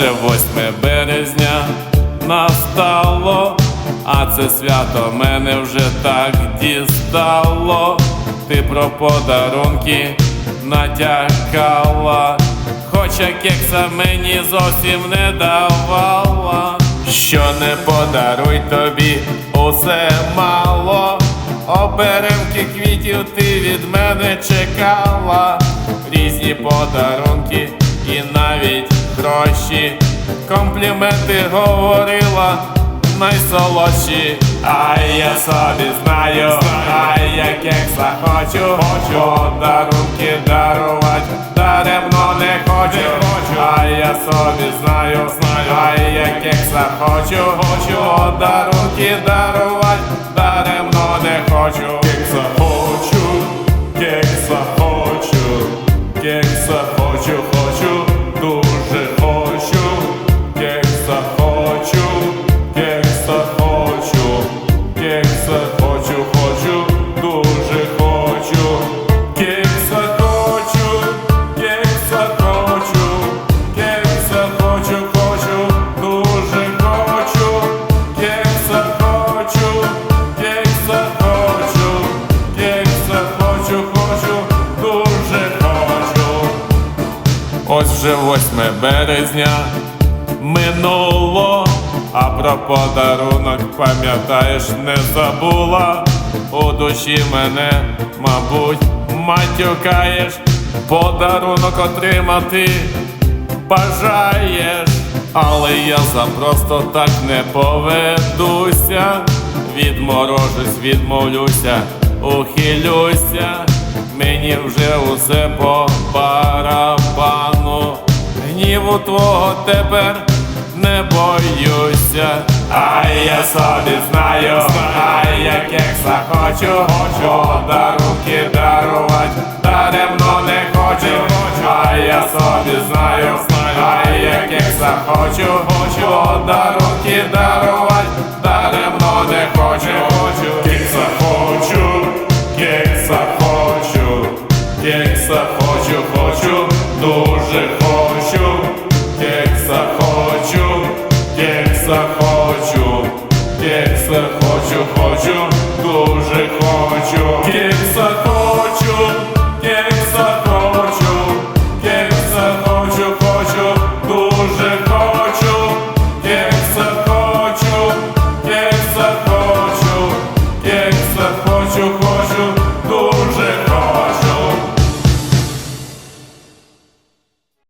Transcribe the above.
вже 8 березня настало, а це свято мене вже так дістало. Ти про подарунки натякала, хоча кекса мені зовсім не давала. Що не подаруй тобі, усе мало. Оберемки квітів ти від мене чекала, різні подарунки і навіть гроші. Компліменти говорила найсолодші, а я собі знаю, а я кекса хочу, подарунки дарувати, даремно не хочу, а я собі знаю, а я кекса хочу, хочу, подарунки дарувати, вже 8 березня минуло, а про подарунок пам'ятаєш, не забула. У душі мене, мабуть, матюкаєш, подарунок отримати бажаєш, але я за просто так не поведуся. Відморожусь, відмовлюся, ухилюся, мені вже усе по барабану. Гніву твого тепер не боюся, а я собі знаю, а я кекса хочу, подарунки дарувати, даремно не хочу, а я собі знаю, а я кекса хочу, подарунки дарувати, даремно не хочу, кекса хочу, кекса хочу, кекса хочу, захочу, як захочу, як захочу, як захочу, хочу, дуже хочу, як захочу, як захочу, хочу, хочу, як захочу, як захочу, як захочу, хочу.